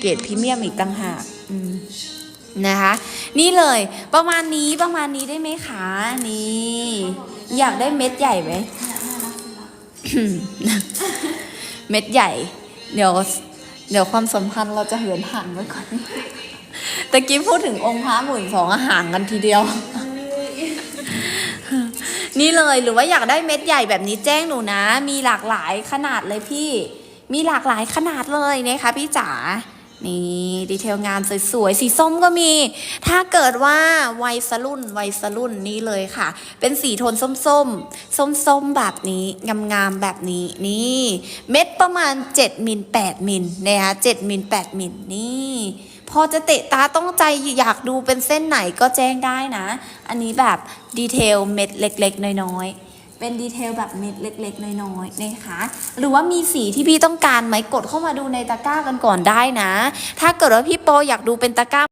เกรดพรีเมียมอีกต่างหากอืมนะคะ นี่เลยประมาณนี้ประมาณนี้ได้ไหมคะนี่อยากได้เม็ดใหญ่ไหมเม็ดใหญ่ เดี๋ยวเดี๋ยวความสัมพันธ์เราจะเหินห่างไว้ก่อนตะกี้พูดถึงองค์พระหมื่นสองห่างกันทีเดียว นี่เลยหรือว่าอยากได้เม็ดใหญ่แบบนี้แจ้งหนูนะ มีหลากหลายขนาดเลยพี่ มีหลากหลายขนาดเลยนะคะพี่จ๋า นี่ดีเทลงานสวยๆ สีส้มก็มี ถ้าเกิดว่าวัยสรุ่นวัยสรุ่นนี่เลยค่ะ เป็นสีโทนส้มๆ ส้มๆ แบบนี้ งามๆ แบบนี้ นี่ เม็ดประมาณ 7มิล8มิลนะคะ7มิล8มิลนี่ พอจะเตะตาต้องใจอยากดูเป็นเส้นไหนก็แจ้งได้นะ อันนี้แบบดีเทลเม็ดเล็กๆ น้อยๆ เป็นดีเทลแบบเม็ดเล็ก ๆ น้อยๆนะคะ หรือว่ามีสีที่พี่ต้องการไหมกดเข้ามาดูในตะกร้ากันก่อนได้นะ ถ้าเกิดว่าพี่โปอยากดูเป็นตะกร้า